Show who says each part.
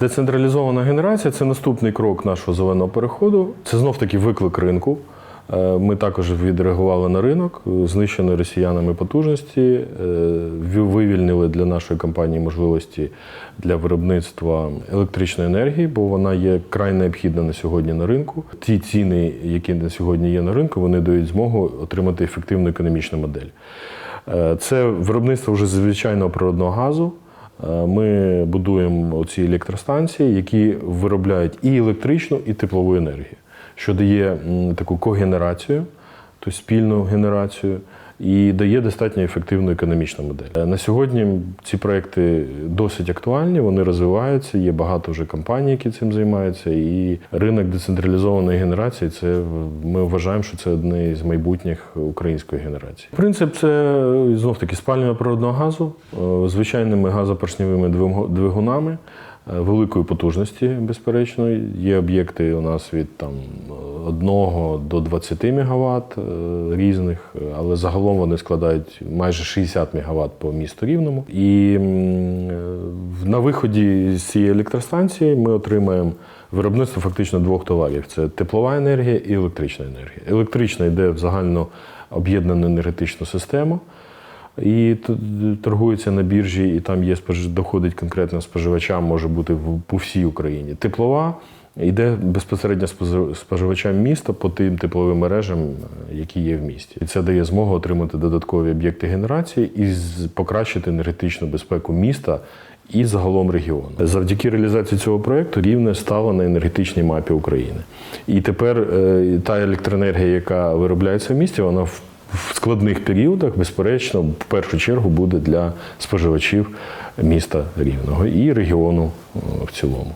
Speaker 1: Децентралізована генерація це наступний крок нашого зеленого переходу. Це знов таки виклик ринку. Е, Ми також відреагували на ринок, е, знищені росіянами потужності, е, вивільнили для нашої компанії можливості для виробництва електричної енергії, бо вона є край необхідна на сьогодні на ринку. Ті ціни, які на сьогодні є на ринку, вони дають змогу отримати ефективну економічну модель. Це виробництво вже звичайного природного газу. Е, Ми будуємо ці електростанції, які виробляють і електричну, і теплову енергію, що дає таку когенерацію, тобто спільну генерацію, і дає достатньо ефективну економічну модель. Е, На сьогодні ці проекти досить актуальні, вони розвиваються. Є багато вже компаній, які цим займаються. І ринок децентралізованої генерації це ми вважаємо, що це одне з майбутніх української генерації. Принцип це знов таки спалювання природного газу е, звичайними газопоршневими двигу- двигунами. е, Великої потужності, безперечно, є об'єкти у нас від там 1 до 20 МВт різних, е, але загалом вони складають майже 60 МВт по місту рівному. І е, на виході з цієї електростанції ми отримаємо виробництво фактично двох товарів: це теплова енергія і електрична енергія. Електрична йде в загально об'єднану енергетичну систему. І торгується на біржі, і там є доходить конкретно споживачам, може бути по всій Україні. Теплова йде безпосередньо спожи- споживачам міста по тим тепловим мережам, е, які є в місті. І це дає змогу отримати додаткові об'єкти генерації і покращити енергетичну безпеку міста. І загалом регіону завдяки реалізації цього проєкту рівне стало на енергетичній мапі України. І тепер е, та електроенергія, яка виробляється в місті, вона в в складних періодах, безперечно, в першу чергу буде для споживачів міста Рівного і регіону е, в цілому.